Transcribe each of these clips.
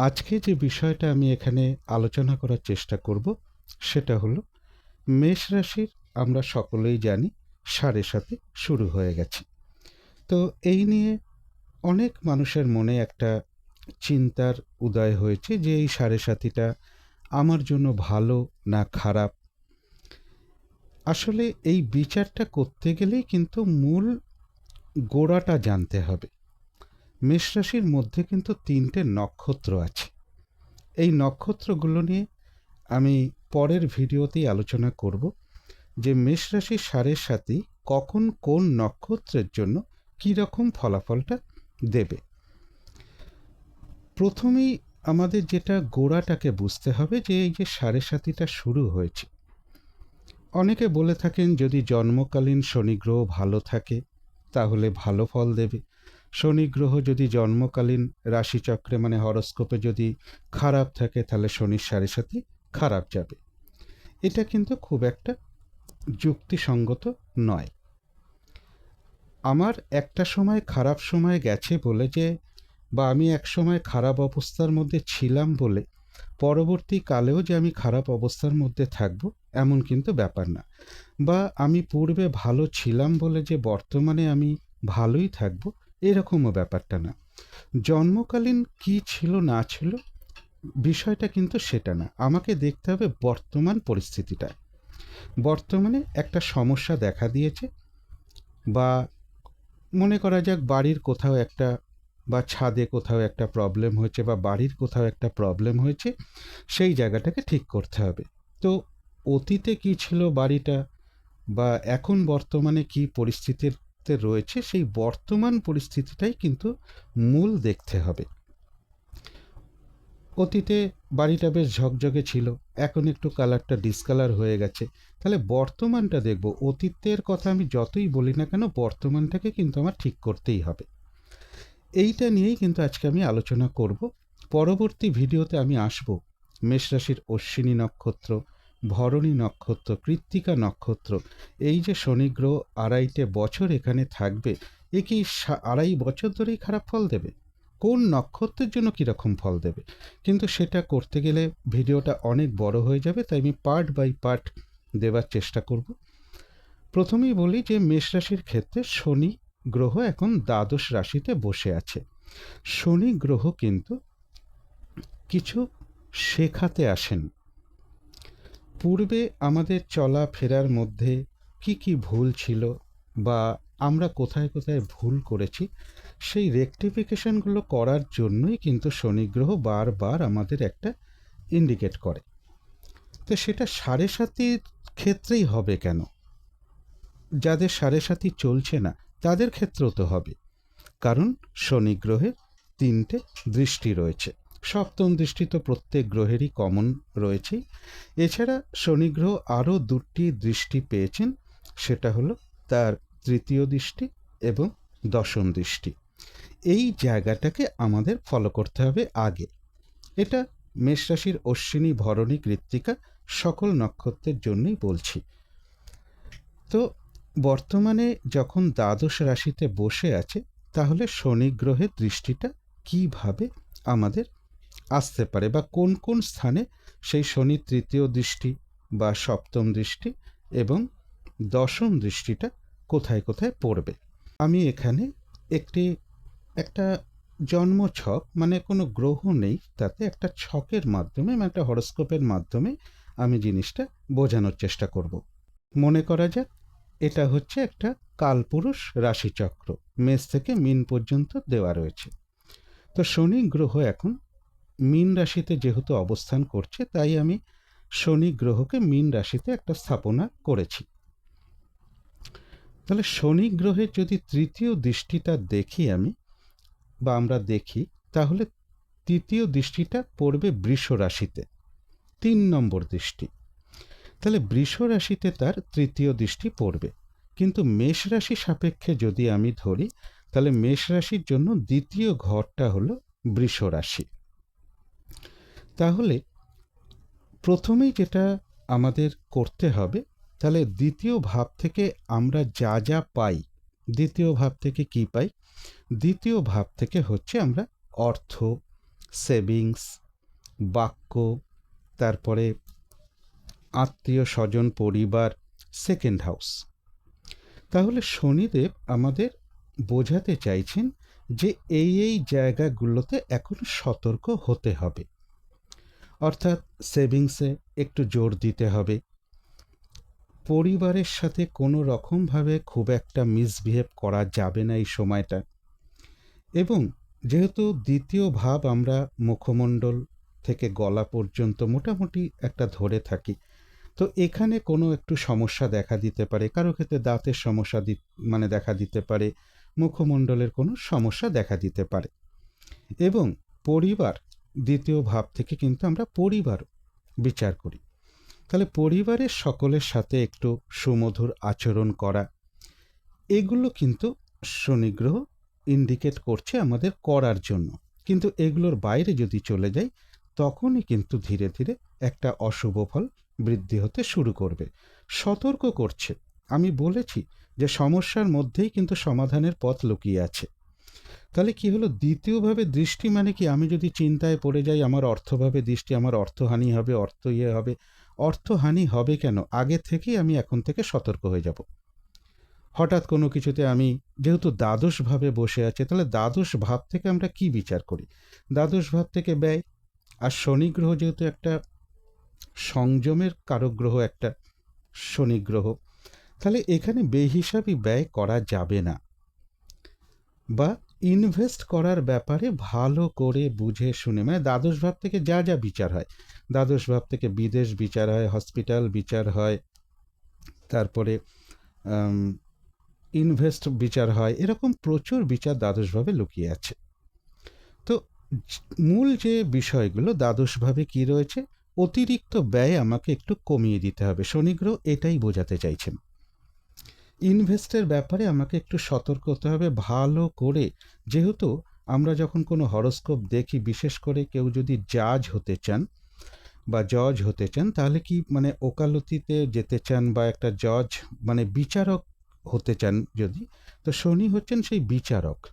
আজকে যে বিষয়টা আমি এখানে আলোচনা করার চেষ্টা করব, সেটা হলো, মেষ রাশির আমরা সকলেই জানি সাড়ে সাথে শুরু হয়ে গেছে। তো এই নিয়ে অনেক মানুষের মনে একটা চিন্তার উদয় হয়েছে যে এই সাড়ে সাতিটা আমার জন্য ভালো না খারাপ। আসলে এই বিচারটা করতে গেলেই কিন্তু মূল গোড়াটা জানতে হবে। মেষ রাশির মধ্যে কিন্তু তিনটে নক্ষত্র আছে। এই নক্ষত্রগুলো নিয়ে আমি পরের ভিডিওতেই আলোচনা করব যে মেষ রাশির সারের সাথে কখন কোন নক্ষত্রের জন্য রকম ফলাফলটা দেবে। প্রথমেই আমাদের যেটা গোড়াটাকে বুঝতে হবে যে এই যে সাড়ে সাতিটা শুরু হয়েছে। অনেকে বলে থাকেন, যদি জন্মকালীন শনিগ্রহ ভালো থাকে, তাহলে ভালো ফল দেবে। শনি গ্রহ যদি জন্মকালীন রাশিচক্রে মানে হরস্কোপে যদি খারাপ থাকে, তাহলে শনির সাড়ে সাথে খারাপ যাবে। এটা কিন্তু খুব একটা যুক্তিসঙ্গত নয়। আমার একটা সময় খারাপ সময় গেছে বলে যে, বা আমি এক সময় খারাপ অবস্থার মধ্যে ছিলাম বলে পরবর্তী কালেও যে আমি খারাপ অবস্থার মধ্যে থাকব, এমন কিন্তু ব্যাপার না। বা আমি পূর্বে ভালো ছিলাম বলে যে বর্তমানে আমি ভালোই থাকব এরকমও ব্যাপারটা না। জন্মকালীন কি ছিল, না ছিল, বিষয়টা কিন্তু সেটা না। আমাকে দেখতে হবে বর্তমান পরিস্থিতিটা বর্তমানে একটা সমস্যা দেখা দিয়েছে বা মনে করা যাক বাড়ির কোথাও একটা বা ছাদে কোথাও একটা প্রবলেম হয়েছে বা বাড়ির কোথাও একটা প্রবলেম হয়েছে, সেই জায়গাটাকে ঠিক করতে হবে। তো অতীতে কি ছিল বাড়িটা বা এখন বর্তমানে কি পরিস্থিতিতে রয়েছে, সেই বর্তমান পরিস্থিতিটাই কিন্তু মূল দেখতে হবে। অতীতে বাড়িটা বেশ ঝকঝকে ছিল, এখন একটু কালারটা ডিসকালার হয়ে গেছে। তাহলে বর্তমানটা দেখব, অতীতের কথা আমি যতই বলি না কেন, বর্তমানটাকে কিন্তু আমার ঠিক করতেই হবে। এইটা নিয়েই কিন্তু আজকে আমি আলোচনা করব। পরবর্তী ভিডিওতে আমি আসব মেষরাশির অশ্বিনী নক্ষত্র ভরণী নক্ষত্র, কৃত্তিকা নক্ষত্র, এই যে শনিগ্রহ আড়াইটে বছর এখানে থাকবে, এ কি আড়াই বছর ধরেই খারাপ ফল দেবে? কোন নক্ষত্রের জন্য কীরকম ফল দেবে? কিন্তু সেটা করতে গেলে ভিডিওটা অনেক বড় হয়ে যাবে, তাই আমি পার্ট বাই পার্ট দেওয়ার চেষ্টা করব। প্রথমেই বলি যে মেষ রাশির ক্ষেত্রে শনি গ্রহ এখন দ্বাদশ রাশিতে বসে আছে। শনি গ্রহ কিন্তু কিছু শেখাতে আসেন। পূর্বে আমাদের চলা ফেরার মধ্যে কি কি ভুল ছিল বা আমরা কোথায় কোথায় ভুল করেছি, সেই রেকটিফিকেশনগুলো করার জন্যই কিন্তু শনিগ্রহ বারবার আমাদের একটা ইন্ডিকেট করে। তো সেটা সাড়ে সাতির ক্ষেত্রেই হবে কেন? যাদের সাড়ে সাতি চলছে না, তাদের ক্ষেত্রেও তো হবে। কারণ শনি গ্রহের তিনটে দৃষ্টি রয়েছে। সপ্তম দৃষ্টি তো প্রত্যেক গ্রহেরই কমন রয়েছে। এছাড়া শনি গ্রহ আরও দুটি দৃষ্টি পেয়েছেন, সেটা হলো তার তৃতীয় দৃষ্টি এবং দশম দৃষ্টি। এই জায়গাটাকে আমাদের ফলো করতে হবে আগে। এটা মেষ রাশির অশ্বিনী, ভরণী, কৃত্তিকা সকল নক্ষত্রের জন্যই বলছি। তো বর্তমানে যখন দ্বাদশ রাশিতে বসে আছে, তাহলে শনি গ্রহের দৃষ্টিটা কীভাবে আমাদের আসতে পারে বা কোন কোন স্থানে সেই শনি তৃতীয় দৃষ্টি বা সপ্তম দৃষ্টি এবং দশম দৃষ্টিটা কোথায় কোথায় পড়বে? আমি এখানে একটি, একটা জন্ম ছক মানে কোনো গ্রহ নেই তাতে একটা ছকের মাধ্যমে মানে একটা হরস্কোপের মাধ্যমে আমি জিনিসটা বোঝানোর চেষ্টা করব। মনে করা যাক, এটা হচ্ছে একটা কালপুরুষ রাশিচক্র, মেষ থেকে মিন পর্যন্ত দেওয়া রয়েছে। তো শনি গ্রহ এখন মিন রাশিতে যেহেতু অবস্থান করছে, তাই আমি শনি গ্রহকে মিন রাশিতে একটা স্থাপনা করেছি। তাহলে শনি গ্রহে যদি তৃতীয় দৃষ্টিটা দেখি আমি, বা আমরা দেখি, তাহলে তৃতীয় দৃষ্টিটা পড়বে বৃষ রাশিতে, তিন নম্বর দৃষ্টি। তাহলে বৃষ রাশিতে তার তৃতীয় দৃষ্টি পড়বে, কিন্তু মেষ রাশি সাপেক্ষে যদি আমি ধরি, তাহলে মেষ রাশির জন্য দ্বিতীয় ঘরটা হলো বৃষ রাশি। তাহলে প্রথমেই যেটা আমাদের করতে হবে, তাহলে দ্বিতীয় ভাব থেকে আমরা যা যা পাই, দ্বিতীয় ভাব থেকে কি পাই? দ্বিতীয় ভাব থেকে হচ্ছে আমরা অর্থ, সেভিংস, বাক্য, তারপরে আত্মীয় স্বজন, পরিবার সেকেন্ড হাউস তাহলে শনিদেব আমাদের বোঝাতে চাইছেন যে এই এই জায়গাগুলোতে এখন সতর্ক হতে হবে। অর্থাৎ সেভিংসে একটু জোর দিতে হবে। পরিবারের সাথে কোনো রকমভাবে খুব একটা মিসবিহেভ করা যাবে না এই সময়টা। এবং যেহেতু দ্বিতীয় ভাব আমরা মুখমণ্ডল থেকে গলা পর্যন্ত মোটামুটি একটা ধরে থাকি, তো এখানে কোনো একটু সমস্যা দেখা দিতে পারে। কারও ক্ষেত্রে দাঁতের সমস্যা দি মানে দেখা দিতে পারে, মুখমণ্ডলের কোনো সমস্যা দেখা দিতে পারে। এবং পরিবার দ্বিতীয় ভাব থেকে কিন্তু আমরা পরিবার বিচার করি। তাহলে পরিবারের সকলের সাথে একটু সুমধুর আচরণ করা, এগুলো কিন্তু শনিগ্রহ ইন্ডিকেট করছে আমাদের করার জন্য। কিন্তু এগুলোর বাইরে যদি চলে যাই, তখনই কিন্তু ধীরে ধীরে একটা অশুভ ফল বৃদ্ধি হতে শুরু করবে। সতর্ক করছে। আমি বলেছি যে সমস্যার মধ্যেই কিন্তু সমাধানের পথ লুকিয়ে আছে। তাহলে কি হলো? দ্বিতীয়ভাবে দৃষ্টি মানে কি? আমি যদি চিন্তায় পড়ে যাই, আমার অর্থভাবে দৃষ্টি, আমার অর্থহানি হবে, অর্থ ইয়ে হবে। অর্থহানি হবে কেন? আগে থেকেই আমি এখন থেকে সতর্ক হয়ে যাব। হঠাৎ কোনো কিছুতে আমি যেহেতু দ্বাদশভাবে বসে আছে, তাহলে দ্বাদশ ভাব থেকে আমরা কি বিচার করি? দ্বাদশ ভাব থেকে ব্যয়। আর শনি গ্রহ যেহেতু একটা সংযমের কারক গ্রহ একটা শনি গ্রহ তাহলে এখানে বেহিসাবি ব্যয় করা যাবে না। বা ইনভেস্ট করার ব্যাপারে ভালো করে বুঝে শুনে মানে দ্বাদশ ভাব থেকে যা যা বিচার হয়, দ্বাদশ ভাব থেকে বিদেশ বিচার হয় হসপিটাল বিচার হয়, তারপরে ইনভেস্ট বিচার হয়, এরকম প্রচুর বিচার দ্বাদশভাবে লুকিয়ে আছে। তো মূল যে বিষয়গুলো দ্বাদশভাবে কি রয়েছে, অতিরিক্ত ব্যয় আমাকে একটু কমিয়ে দিতে হবে। শনিগ্রহ এটাই বোঝাতে চাইছেন। ইনভেস্টের ব্যাপারে আমাকে একটু সতর্ক হতে হবে ভালো করে। যেহেতু আমরা যখন কোনো হরস্কোপ দেখি, বিশেষ করে কেউ যদি জাজ হতে চান বা জজ হতে চান, তাহলে কি মানে ওকালতিতে যেতে চান বা একটা জজ মানে বিচারক হতে চান যদি, তো শনি হচ্ছেন সেই বিচারক।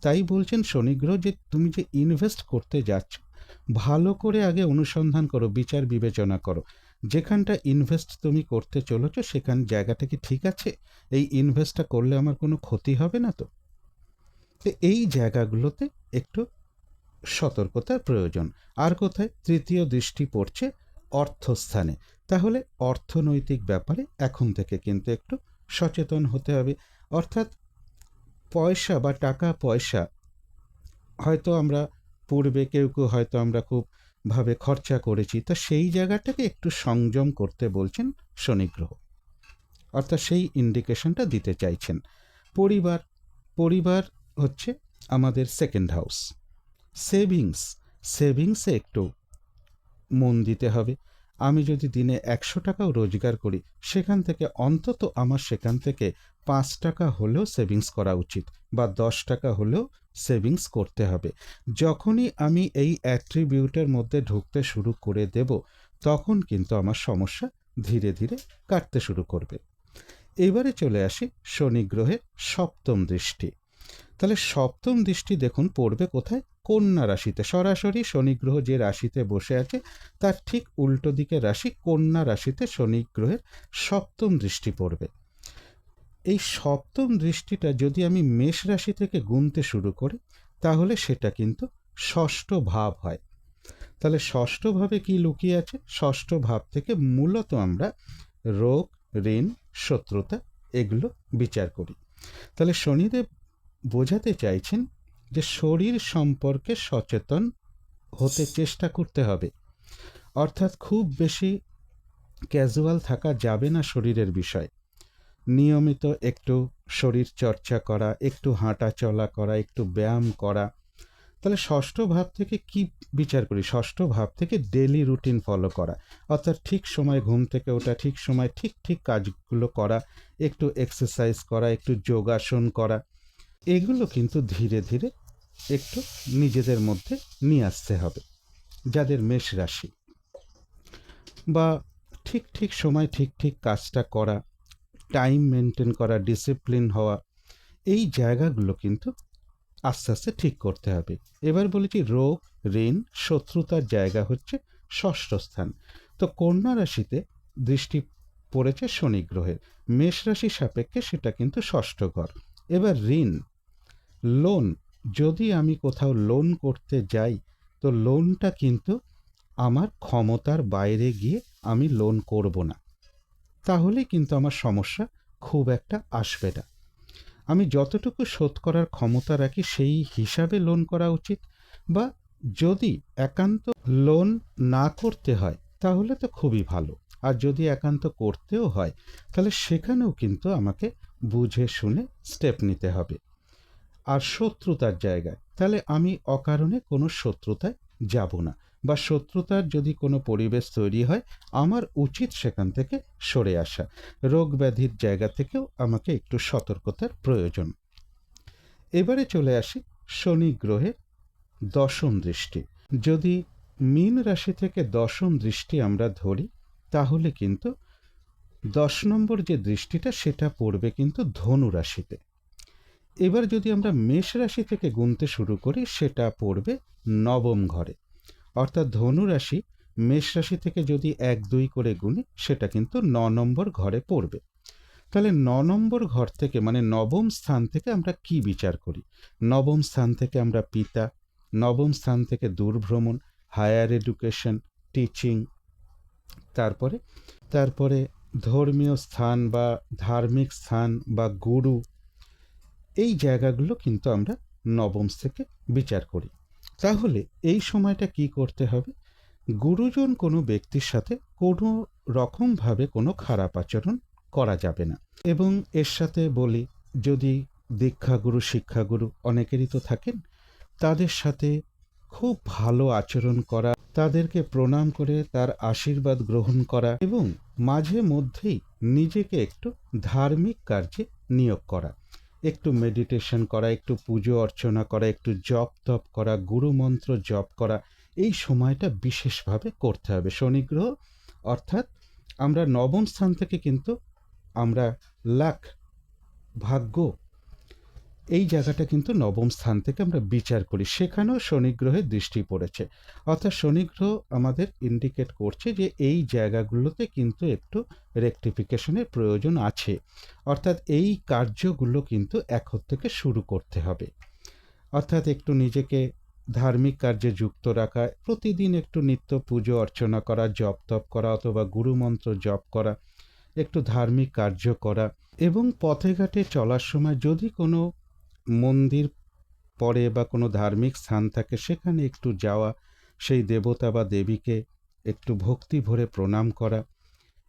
তাই বলছেন শনিগ্রহ যে তুমি যে ইনভেস্ট করতে যাচ্ছ, ভালো করে আগে অনুসন্ধান করো, বিচার বিবেচনা করো। যেখানটা ইনভেস্ট তুমি করতে চলেছ, সেখান জায়গাটা কি ঠিক আছে? এই ইনভেস্টটা করলে আমার কোনো ক্ষতি হবে না তো? তো এই জায়গাগুলোতে একটু সতর্কতার প্রয়োজন। আর কোথায়? তৃতীয় দৃষ্টি পড়ছে অর্থস্থানে। তাহলে অর্থনৈতিক ব্যাপারে এখন থেকে কিন্তু একটু সচেতন হতে হবে। অর্থাৎ পয়সা বা টাকা পয়সা, হয়তো আমরা পূর্বে কেউ কেউ, হয়তো আমরা খুব ভাবে খরচা করেছি। তা সেই জায়গাটাকে একটু সংযম করতে বলছেন শনিগ্রহ। অর্থাৎ সেই ইন্ডিকেশনটা দিতে চাইছেন। পরিবার পরিবার হচ্ছে আমাদের সেকেন্ড হাউস সেভিংস সেভিংসে একটু মন দিতে হবে। আমি যদি দিনে একশো টাকাও রোজগার করি, সেখান থেকে অন্তত আমার সেখান থেকে পাঁচ টাকা হলেও সেভিংস করা উচিত বা দশ টাকা হলেও সেভিংস করতে হবে। যখনই আমি এই অ্যাট্রিবিউটের মধ্যে ঢুকতে শুরু করে দেব, তখন কিন্তু আমার সমস্যা ধীরে ধীরে কাটতে শুরু করবে। এবারে চলে আসি শনি গ্রহের সপ্তম দৃষ্টি। তাহলে সপ্তম দৃষ্টি দেখুন, পড়বে কোথায়? কন্যা রাশিতে। সরাসরি শনি গ্রহ যে রাশিতে বসে আছে, তার ঠিক উল্টো দিকে রাশি কন্যা রাশিতে শনি গ্রহের সপ্তম দৃষ্টি পড়বে। এই সপ্তম দৃষ্টিটা যদি আমি মেষ রাশি থেকে গুনতে শুরু করি, তাহলে সেটা কিন্তু ষষ্ঠ ভাব হয়। তাহলে ষষ্ঠ ভাবে কি লুকিয়ে আছে? ষষ্ঠ ভাব থেকে মূলত আমরা রোগ, ঋণ, শত্রুতা এগুলো বিচার করি। তাহলে শনিদেব বোঝাতে চাইছেন যে শরীর সম্পর্কে সচেতন হতে চেষ্টা করতে হবে। অর্থাৎ খুব বেশি ক্যাজুয়াল থাকা যাবে না শরীরের বিষয়। নিয়মিত একটু শরীর চর্চা করা, একটু হাঁটা চলা করা, একটু ব্যায়াম করা। তাহলে ষষ্ঠ ভাব থেকে কি বিচার করি? ষষ্ঠ ভাব থেকে ডেলি রুটিন ফলো করা। অর্থাৎ ঠিক সময় ঘুম থেকে ওঠা, ঠিক সময় ঠিক ঠিক কাজগুলো করা, একটু এক্সারসাইজ করা, একটু যোগাসন করা। এগুলো কিন্তু ধীরে ধীরে একটু নিজেদের মধ্যে নিয়ে আসতে হবে, যাদের মেষ রাশি। বা ঠিক ঠিক সময় ঠিক ঠিক কাজটা করা টাইম মেনটেন করা ডিসিপ্লিন হওয়া, এই জায়গাগুলো কিন্তু আস্তে আস্তে ঠিক করতে হবে। এবার বলেছি রোগ, ঋণ, শত্রুতার জায়গা হচ্ছে ষষ্ঠ স্থান। তো কন্যা রাশিতে দৃষ্টি পড়েছে শনি গ্রহের। মেষ রাশি সাপেক্ষে সেটা কিন্তু ষষ্ঠ ঘর। এবার ঋণ লোন যদি আমি কোথাও লোন করতে যাই, তো লোনটা কিন্তু আমার ক্ষমতার বাইরে গিয়ে আমি লোন করব না। তাহলে কিন্তু আমার সমস্যা খুব একটা আসবে না। আমি যতটুকু শোধ করার ক্ষমতা রাখি, সেই হিসাবে লোন করা উচিত বা যদি একান্ত লোন না করতে হয়, তাহলে তো খুবই ভালো। আর যদি একান্ত করতেও হয়, তাহলে সেখানেও কিন্তু আমাকে বুঝে শুনে স্টেপ নিতে হবে। আর শত্রুতার জায়গায়, তাহলে আমি অকারণে কোনো শত্রুতায় যাব না। বা শত্রুতার যদি কোনো পরিবেশ তৈরি হয়, আমার উচিত সেখান থেকে সরে আসা। রোগ ব্যাধির জায়গা থেকেও আমাকে একটু সতর্কতার প্রয়োজন। এবারে চলে আসি শনি গ্রহে দশম দৃষ্টি। যদি মীন রাশি থেকে দশম দৃষ্টি আমরা ধরি, তাহলে কিন্তু দশ নম্বর যে দৃষ্টিটা, সেটা পড়বে কিন্তু ধনু রাশিতে। এবার যদি আমরা মেষ রাশি থেকে গুনতে শুরু করি, সেটা পড়বে নবম ঘরে। অর্থাৎ ধনু রাশি মেষ রাশি থেকে যদি এক, দুই করে গুনি সেটা কিন্তু ন নম্বর ঘরে পড়বে। তাহলে ন নম্বর ঘর থেকে মানে নবম স্থান থেকে আমরা কি বিচার করি? নবম স্থান থেকে আমরা পিতা, নবম স্থান থেকে দূরভ্রমণ, হায়ার এডুকেশন, টিচিং, তারপরে তারপরে ধর্মীয় স্থান বা ধার্মিক স্থান বা গুরু, এই জায়গাগুলো কিন্তু আমরা নবম থেকে বিচার করি। তাহলে এই সময়টা কি করতে হবে? গুরুজন কোনো ব্যক্তির সাথে কোনো রকমভাবে কোনো খারাপ আচরণ করা যাবে না। এবং এর সাথে বলি, যদি দীক্ষাগুরু, শিক্ষাগুরু অনেকেরই তো থাকেন, তাদের সাথে খুব ভালো আচরণ করা, তাদেরকে প্রণাম করে, তার আশীর্বাদ গ্রহণ করা এবং মাঝে মধ্যেই নিজেকে একটু ধার্মিক কার্যে নিয়োগ করা। একটু মেডিটেশন করা, একটু পুজো অর্চনা করা, একটু জপ তপ করা, গুরু মন্ত্র জপ করা, এই সময়টা বিশেষভাবে করতে হবে। শনিগ্রহ অর্থাৎ আমরা নবম স্থান থেকে কিন্তু আমরা লাখ ভাগ্য এই জায়গাটা কিন্তু নবম স্থান থেকে আমরা বিচার করি। সেখানেও শনিগ্রহের দৃষ্টি পড়েছে। অর্থাৎ শনিগ্রহ আমাদের ইন্ডিকেট করছে যে এই জায়গাগুলোতে কিন্তু একটু রেকটিফিকেশনের প্রয়োজন আছে। অর্থাৎ এই কার্যগুলো কিন্তু এখন থেকে শুরু করতে হবে। অর্থাৎ একটু নিজেকে ধার্মিক কার্যে যুক্ত রাখা, প্রতিদিন একটু নিত্য পুজো অর্চনা করা, জপ তপ করা অথবা গুরুমন্ত্র জপ করা, একটু ধার্মিক কার্য করা এবং পথে ঘাটে চলার সময় যদি কোনো মন্দির পরে বা কোনো ধার্মিক স্থান থাকে, সেখানে একটু যাওয়া, সেই দেবতা বা দেবীকে একটু ভক্তি ভরে প্রণাম করা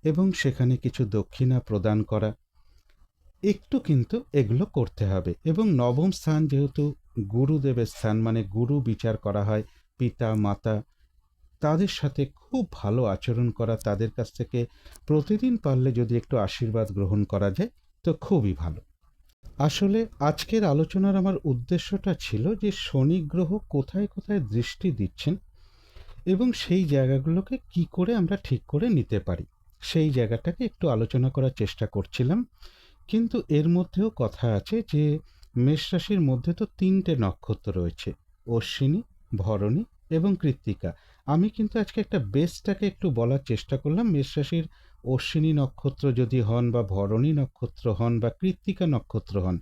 এবং সেখানে কিছু দক্ষিণা প্রদান করা। একটু কিন্তু এগুলো করতে হবে এবং নবম স্থান যেহেতু গুরুদেবের স্থান মানে গুরু বিচার করা হয়, পিতা, মাতা, তাদের সাথে খুব ভালো আচরণ করা, তাদের কাছ থেকে প্রতিদিন পারলে যদি একটু আশীর্বাদ গ্রহণ করা যায়, তো খুবই ভালো। আসলে আজকের আলোচনার আমার উদ্দেশ্যটা ছিল যে শনি গ্রহ কোথায় কোথায় দৃষ্টি দিচ্ছেন এবং সেই জায়গাগুলোকে কি করে আমরা ঠিক করে নিতে পারি। সেই জায়গাটাকে একটু আলোচনা করার চেষ্টা করছিলাম, কিন্তু এর মধ্যেও কথা আছে যে মেষ রাশির মধ্যে তো তিনটে নক্ষত্র রয়েছে, অশ্বিনী, ভরণী এবং কৃত্তিকা। আমি কিন্তু আজকে একটা বেসটাকে একটু বলার চেষ্টা করলাম, মেষ রাশির অশ্বিনী নক্ষত্র যদি হন বা ভরণী নক্ষত্র হন বা কৃত্তিকা নক্ষত্র হন,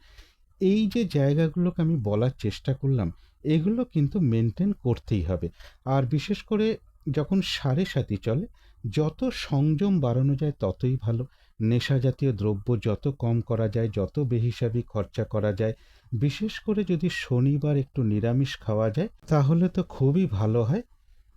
এই যে জায়গাগুলোকে আমি বলার চেষ্টা করলাম, এগুলো কিন্তু মেনটেন করতেই হবে। আর বিশেষ করে যখন সাড়ে সাতি চলে, যত সংযম বাড়ানো যায় ততই ভালো। নেশা জাতীয় দ্রব্য যত কম করা যায়, যত বেহিসাবি খরচা করা যায়, বিশেষ করে যদি শনিবার একটু নিরামিষ খাওয়া যায়, তাহলে তো খুবই ভালো হয়।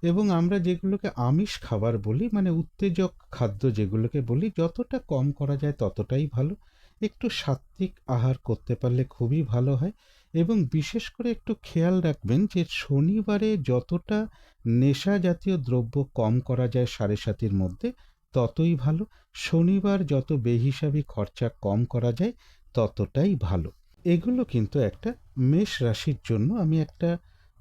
এবং আমরা যেগুলোকে আমিষ খাবার বলি মানে উত্তেজক খাদ্য যেগুলোকে বলি, যতটা কম করা যায় ততটাই ভালো। একটু সাত্ত্বিক আহার করতে পারলে খুবই ভালো হয়। এবং বিশেষ করে একটু খেয়াল রাখবেন যে শনিবারে যতটা নেশা জাতীয় দ্রব্য কম করা যায় সাড়ে সাতির মধ্যে, ততই ভালো। শনিবার যত বেহিসাবি খরচা কম করা যায়, ততটাই ভালো। এগুলো কিন্তু একটা মেষ রাশির জন্য আমি একটা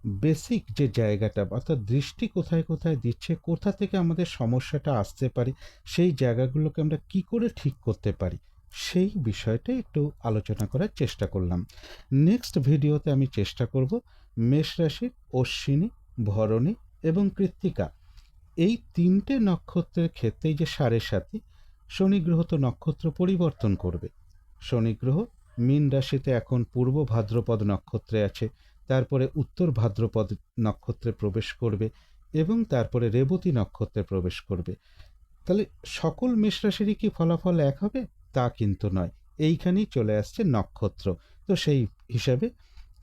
বেসিক যে জায়গাটা অর্থাৎ দৃষ্টি কোথায় কোথায় দিচ্ছে, কোথা থেকে আমাদের সমস্যাটা আসতে পারে, সেই জায়গাগুলোকে আমরা কি করে ঠিক করতে পারি, সেই বিষয়টা একটু আলোচনা করার চেষ্টা করলাম। নেক্সট ভিডিওতে আমি চেষ্টা করব মেষ রাশির অশ্বিনী, ভরণী এবং কৃত্তিকা। এই তিনটে নক্ষত্রের ক্ষেত্রেই যে সাড়ে সাথে শনি গ্রহ তো নক্ষত্র পরিবর্তন করবে। শনি গ্রহ মীন রাশিতে এখন পূর্ব ভাদ্রপদ নক্ষত্রে আছে তারপরে উত্তর ভাদ্রপদ নক্ষত্রে প্রবেশ করবে এবং তারপরে রেবতী নক্ষত্রে প্রবেশ করবে। তাহলে সকল মেষ রাশিরই কি ফলাফল এক হবে? তা কিন্তু নয়। এইখানেই চলে আসছে নক্ষত্র। তো সেই হিসাবে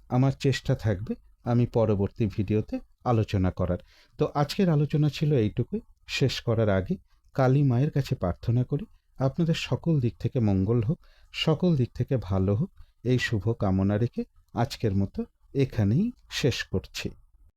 আমার চেষ্টা থাকবে আমি পরবর্তী ভিডিওতে আলোচনা করার। তো আজকের আলোচনা ছিল এইটুকুই। শেষ করার আগে কালী মায়ের কাছে প্রার্থনা করি। আপনাদের সকল দিক থেকে মঙ্গল হোক, সকল দিক থেকে ভালো হোক, এই শুভ কামনা রেখে আজকের মতো এখানেই শেষ করছি।